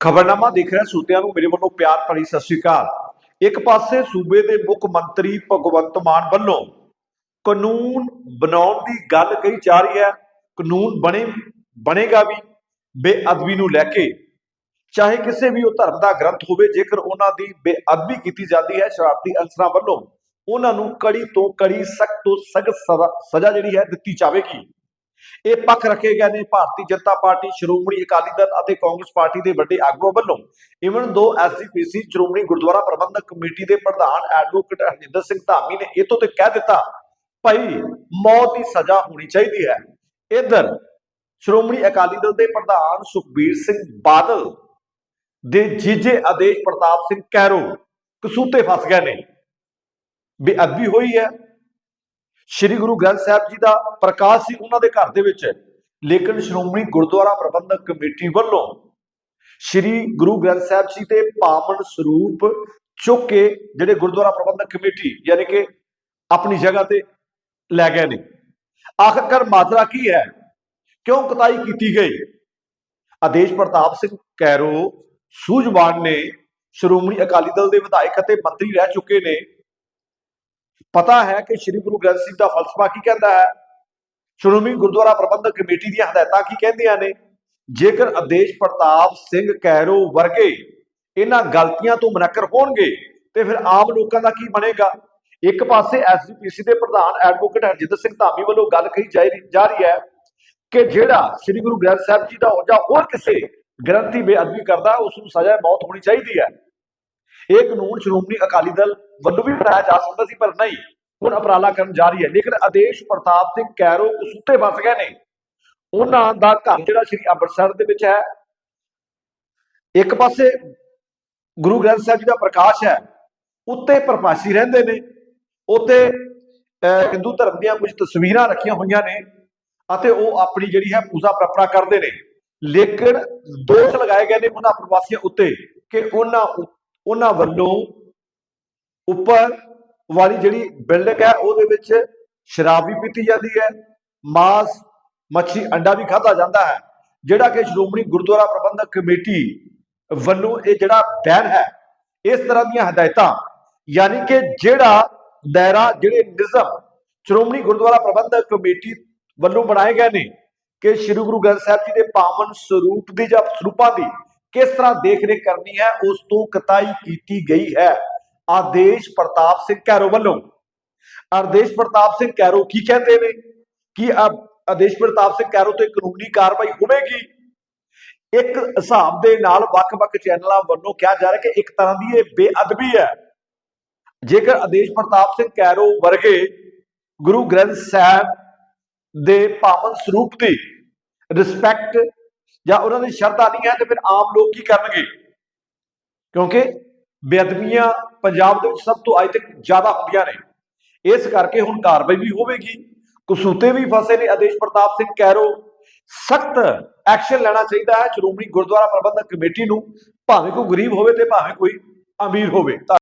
ਖਬਰਨਾਮਾ ਦੇਖ ਰਿਹਾ ਸੂਤਿਆਂ ਨੂੰ, ਮੇਰੇ ਵੱਲੋਂ ਪਿਆਰ ਭਰੀ ਸਤਿ ਸ਼੍ਰੀ ਅਕਾਲ। ਇੱਕ ਪਾਸੇ ਸੂਬੇ ਦੇ ਮੁੱਖ ਮੰਤਰੀ ਭਗਵੰਤ ਮਾਨ ਵੱਲੋਂ ਕਾਨੂੰਨ ਬਣਾਉਣ ਦੀ ਗੱਲ ਕਹੀ ਜਾ ਰਹੀ ਹੈ, ਕਾਨੂੰਨ ਬਣੇ, ਬਣੇਗਾ ਵੀ, ਬੇਅਦਬੀ ਨੂੰ ਲੈ ਕੇ। ਚਾਹੇ ਕਿਸੇ ਵੀ ਉਹ ਧਰਮ ਦਾ ਗ੍ਰੰਥ ਹੋਵੇ, ਜੇਕਰ ਉਹਨਾਂ ਦੀ ਬੇਅਦਬੀ ਕੀਤੀ ਜਾਂਦੀ ਹੈ, ਸ਼ਰਾਰਤੀ ਅਨਸਰਾਂ ਵੱਲੋਂ, ਉਹਨਾਂ ਨੂੰ ਕੜੀ ਤੋਂ ਕੜੀ, ਸਖਤ ਤੋਂ ਸਖਤ ਸਜ਼ਾ- ਸਜ਼ਾ ਜਿਹੜੀ ਹੈ ਦਿੱਤੀ ਜਾਵੇਗੀ। ਇਹ ਪੱਖ ਰੱਖੇ ਗਏ ਨੇ ਭਾਰਤੀ ਜਨਤਾ ਪਾਰਟੀ, ਸ਼੍ਰੋਮਣੀ ਅਕਾਲੀ ਦਲ ਅਤੇ ਕਾਂਗਰਸ ਪਾਰਟੀ ਦੇ ਵੱਡੇ ਆਗੂਆਂ ਵੱਲੋਂ। Even though SGPC Shiromani Gurdwara Prabandhak committee ਦੇ ਪ੍ਰਧਾਨ ਐਡਵੋਕੇਟ ਹਰਜਿੰਦਰ ਸਿੰਘ ਧਾਮੀ ਨੇ ਇਹ ਤੇ ਕਹਿ ਦਿੱਤਾ, ਭਾਈ, ਮੌਤ ਦੀ ਸਜ਼ਾ ਹੋਣੀ ਚਾਹੀਦੀ ਹੈ। ਇਧਰ, ਸ਼੍ਰੋਮਣੀ ਅਕਾਲੀ ਦਲ ਦੇ ਪ੍ਰਧਾਨ ਸੁਖਬੀਰ ਸਿੰਘ ਬਾਦਲ ਦੇ ਜੀਜੇ ਆਦੇਸ਼ ਪ੍ਰਤਾਪ ਸਿੰਘ ਕੈਰੋ ਕਸੂਤੇ ਫਸ ਗਏ ਨੇ। ਬੇਅਦਬੀ ਹੋਈ ਹੈ। ਸ੍ਰੀ ਗੁਰੂ ਗ੍ਰੰਥ ਸਾਹਿਬ ਜੀ ਦਾ ਪ੍ਰਕਾਸ਼ ਸੀ ਉਹਨਾਂ ਦੇ ਘਰ ਦੇ ਵਿੱਚ। ਲੇਕਿਨ ਸ਼੍ਰੋਮਣੀ ਗੁਰਦੁਆਰਾ ਪ੍ਰਬੰਧਕ ਕਮੇਟੀ ਵੱਲੋਂ ਸ੍ਰੀ ਗੁਰੂ ਗ੍ਰੰਥ ਸਾਹਿਬ ਜੀ ਦੇ ਪਾਵਨ ਸਰੂਪ ਚੁੱਕ ਕੇ ਜਿਹੜੇ ਗੁਰਦੁਆਰਾ ਪ੍ਰਬੰਧਕ ਕਮੇਟੀ ਯਾਨੀ ਕਿ ਆਪਣੀ ਜਗ੍ਹਾ ਤੇ ਲੈ ਗਏ ਨੇ। ਆਖਰਕਾਰ ਮਾਜਰਾ ਕੀ ਹੈ? ਕਿਉਂ ਕਤਾਈ ਕੀਤੀ ਗਈ? ਆਦੇਸ਼ ਪ੍ਰਤਾਪ ਸਿੰਘ ਕੈਰੋ ਸੂਝਵਾਨ ਨੇ ਸ਼੍ਰੋਮਣੀ ਅਕਾਲੀ ਦਲ ਦੇ ਵਿਧਾਇਕ ਅਤੇ ਮੰਤਰੀ ਰਹਿ ਚੁੱਕੇ ਨੇ। ਪਤਾ ਹੈ ਕਿ ਸ੍ਰੀ ਗੁਰੂ ਗ੍ਰੰਥ ਸਾਹਿਬ ਦਾ ਫਲਸਫਾ ਕੀ ਕਹਿੰਦਾ ਹੈ? ਸ਼੍ਰੋਮਣੀ ਗੁਰਦੁਆਰਾ ਪ੍ਰਬੰਧਕ ਕਮੇਟੀ ਦੀਆਂ ਹਦਾਇਤਾਂ ਕੀ ਕਹਿੰਦੀਆਂ ਨੇ? ਜੇਕਰ ਆਦੇਸ਼ ਪ੍ਰਤਾਪ ਸਿੰਘ ਕੈਰੋ ਵਰਗੇ ਇਹਨਾਂ ਗਲਤੀਆਂ ਤੋਂ ਮਨਕਰ ਹੋਣਗੇ, ਤੇ ਫਿਰ ਆਮ ਲੋਕਾਂ ਦਾ ਕੀ ਬਣੇਗਾ? ਇੱਕ ਪਾਸੇ ਐਸਜੀਪੀਸੀ ਦੇ ਪ੍ਰਧਾਨ ਐਡਵੋਕੇਟ ਹਰਜਿੰਦਰ ਸਿੰਘ ਧਾਮੀ ਵੱਲੋਂ ਗੱਲ ਕਹੀ ਜਾ ਰਹੀ- ਜਾ ਰਹੀ ਹੈ ਕਿ ਜਿਹੜਾ ਸ੍ਰੀ ਗੁਰੂ ਗ੍ਰੰਥ ਸਾਹਿਬ ਜੀ ਦਾ ਹੋ ਜਾਂ ਹੋਰ ਕਿਸੇ ਗ੍ਰੰਥੀ ਬੇਅਦਬੀ ਕਰਦਾ, ਉਸ ਨੂੰ ਸਜ਼ਾ ਮੌਤ ਹੋਣੀ ਚਾਹੀਦੀ ਹੈ। ਇਹ ਕਾਨੂੰਨ ਸ਼੍ਰੋਮਣੀ ਅਕਾਲੀ ਦਲ ਵੱਲੋਂ ਵੀ ਬਣਾਇਆ ਜਾ ਸਕਦਾ ਸੀ ਪਰ ਨਹੀਂ। ਹੁਣ ਉਪਰਾਲਾ ਕਰਨ ਜਾ ਰਹੀ ਹੈ। ਲੇਕਿਨ ਆਦੇਸ਼ ਪ੍ਰਤਾਪ ਸਿੰਘ ਕੈਰੋ ਕਸੂਤੇ ਫਸ ਗਏ ਨੇ। ਉਹਨਾਂ ਦਾ ਘਰ ਜਿਹੜਾ ਸ੍ਰੀ ਅੰਮ੍ਰਿਤਸਰ ਦੇ ਵਿੱਚ ਹੈ ਇੱਕ ਪਾਸੇ ਗੁਰੂ ਗ੍ਰੰਥ ਸਾਹਿਬ ਜੀ ਦਾ ਪ੍ਰਕਾਸ਼ ਹੈ ਉੱਤੇ ਪ੍ਰਪਾਸ਼ੀ ਰਹਿੰਦੇ ਨੇ। ਉੱਤੇ ਅਹ, ਹਿੰਦੂ ਧਰਮ ਦੀਆਂ ਕੁਝ ਤਸਵੀਰਾਂ ਰੱਖੀਆਂ ਹੋਈਆਂ ਨੇ ਅਤੇ ਉਹ ਆਪਣੀ ਜਿਹੜੀ ਹੈ ਪੂਜਾ ਪ੍ਰਪਰਾ ਕਰਦੇ ਨੇ। ਲੇਕਿਨ ਦੋਸ਼ ਲਗਾਏ ਗਏ ਨੇ ਉਹਨਾਂ ਪ੍ਰਵਾਸੀਆਂ ਉੱਤੇ ਕਿ ਉਹਨਾਂ ਉਹਨਾਂ ਵੱਲੋਂ ਉੱਪਰ ਵਾਲੀ ਜਿਹੜੀ ਬਿਲਡਿੰਗ ਹੈ, ਉਹਦੇ ਵਿੱਚ ਸ਼ਰਾਬ ਵੀ ਪੀਤੀ ਜਾਂਦੀ ਹੈ, ਮਾਸ, ਮੱਛੀ, ਅੰਡਾ ਵੀ ਖਾਧਾ ਜਾਂਦਾ ਹੈ। ਜਿਹੜਾ ਕਿ ਸ਼੍ਰੋਮਣੀ ਗੁਰਦੁਆਰਾ ਪ੍ਰਬੰਧਕ ਕਮੇਟੀ ਵੱਲੋਂ ਇਹ ਜਿਹੜਾ ਬੈਨ ਹੈ, ਇਸ ਤਰ੍ਹਾਂ ਦੀਆਂ ਹਦਾਇਤਾਂ, ਯਾਨੀ ਕਿ ਜਿਹੜਾ ਦਾਇਰਾ, ਜਿਹੜੇ ਨਿਜ਼ਮ ਸ਼੍ਰੋਮਣੀ ਗੁਰਦੁਆਰਾ ਪ੍ਰਬੰਧਕ ਕਮੇਟੀ ਵੱਲੋਂ ਬਣਾਏ ਗਏ ਨੇ ਕਿ ਸ੍ਰੀ ਗੁਰੂ ਗ੍ਰੰਥ ਸਾਹਿਬ ਜੀ ਦੇ ਪਾਵਨ ਸਰੂਪ ਦੀ ਜਾਂ ਸਰੂਪਾਂ ਦੀ ਕਿਸ ਤਰ੍ਹਾਂ ਦੇਖ-ਰੇਖ ਕਰਨੀ ਹੈ, ਉਸ ਤੋਂ ਕਤਾਈ ਕੀਤੀ ਗਈ ਹੈ। ਆਦੇਸ਼ ਪ੍ਰਤਾਪ ਸਿੰਘ ਕੈਰੋ ਵੱਲੋਂ। ਆਦੇਸ਼ ਪ੍ਰਤਾਪ ਸਿੰਘ ਕੈਰੋ ਕੀ ਕਹਿੰਦੇ ਨੇ? ਕਿ ਆਦੇਸ਼ ਪ੍ਰਤਾਪ ਸਿੰਘ ਕੈਰੋ ਤੇ ਕਾਨੂੰਨੀ ਕਾਰਵਾਈ ਹੋਵੇਗੀ? ਇੱਕ ਹਿਸਾਬ ਦੇ ਨਾਲ ਵੱਖ-ਵੱਖ ਚੈਨਲਾਂ ਵੱਲੋਂ ਕਿਹਾ ਜਾ ਰਿਹਾ ਕਿ ਇੱਕ ਤਰ੍ਹਾਂ ਦੀ ਇਹ ਬੇਅਦਬੀ ਹੈ। ਜੇਕਰ ਆਦੇਸ਼ ਪ੍ਰਤਾਪ ਸਿੰਘ ਕੈਰੋ ਵਰਗੇ ਗੁਰੂ ਗ੍ਰੰਥ ਸਾਹਿਬ ਦੇ ਪਾਵਨ ਸਰੂਪ ਦੀ ਰਿਸਪੈਕਟ ਜਾਂ ਉਹਨਾਂ ਦੀ ਸ਼ਰਧਾ ਨਹੀਂ ਹੈ, ਤੇ ਫਿਰ ਆਮ ਲੋਕ ਕੀ ਕਰਨਗੇ? ਕਿਉਂਕਿ ਬੇਅਦਬੀਆਂ ਪੰਜਾਬ ਦੇ ਵਿੱਚ ਸਭ ਤੋਂ ਅੱਜ ਤੱਕ ਜ਼ਿਆਦਾ ਹੁੰਦੀਆਂ ਨੇ। ਇਸ ਕਰਕੇ ਹੁਣ ਕਾਰਵਾਈ ਵੀ ਹੋਵੇਗੀ। ਕਸੂਤੇ ਵੀ ਫਸੇ ਨੇ। ਆਦੇਸ਼ ਪ੍ਰਤਾਪ ਸਿੰਘ ਕੈਰੋ ਸਖਤ ਐਕਸ਼ਨ ਲੈਣਾ ਚਾਹੀਦਾ ਹੈ। ਸ਼੍ਰੋਮਣੀ ਗੁਰਦੁਆਰਾ ਪ੍ਰਬੰਧਕ ਕਮੇਟੀ ਨੂੰ, ਭਾਵੇਂ ਕੋਈ ਗਰੀਬ ਹੋਵੇ ਤੇ ਭਾਵੇਂ ਕੋਈ ਅਮੀਰ ਹੋਵੇ।